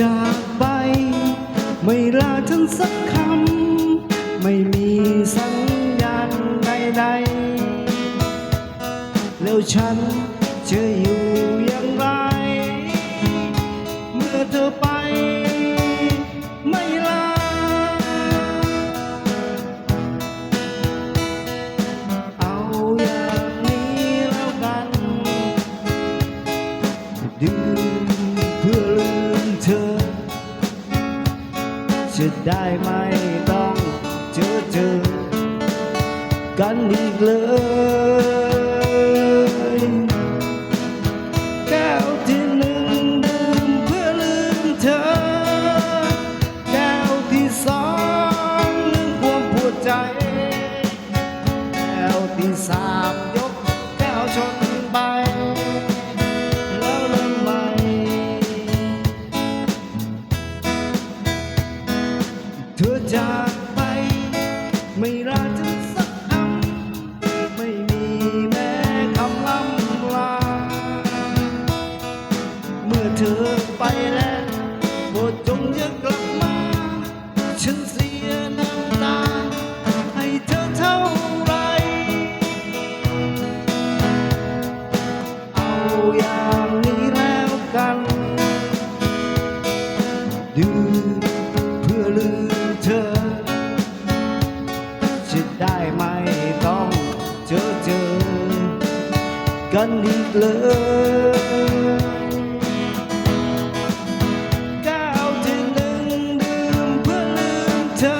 จากไป ไม่ลาฉันสักคำ ไม่มีสัญญาณใดๆ แล้วฉันจะอยู่ จะได้ไม่ต้องเจอเจอกันอีกเลยแก้วที่หนึ่งดื่มเพื่อลืมเธอ แก้วที่สองลืมความปวดใจ แก้วที่สาม ไม่รักเธอสักคำไม่มีแม้คำล่ำลา เมื่อเธอไปแล้วโปรดจงอย่ากลับมา ฉันเสียน้ำตา ให้เธอเท่าไร เอาอย่างนี้แล้วกันดื่มเพื่อลืมเธอ กันอีกเลยก้วที่หนึ่งดื่มเพื่อลืมเธอ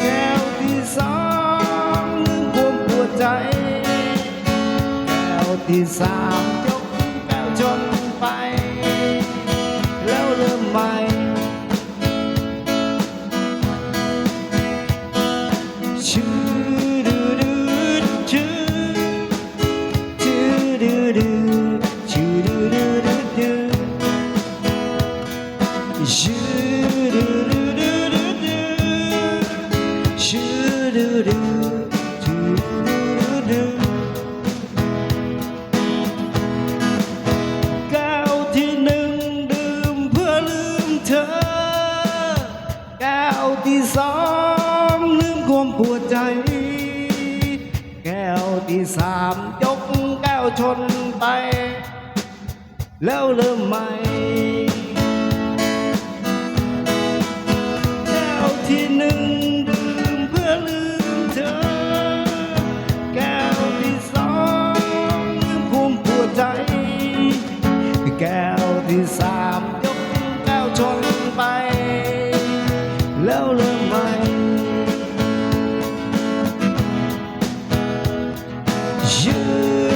แก้วที่สองลืมความปวดใจ แก้วที่สามยกแก้วจนไป ที่หนึ่งดื่มเพื่อลืมเธอแก้วที่สองลืมความปวดใจ แก้วที่สามยกแก้วชนไป แล้วเริ่มใหม่ ชื่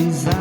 แก้วที่สา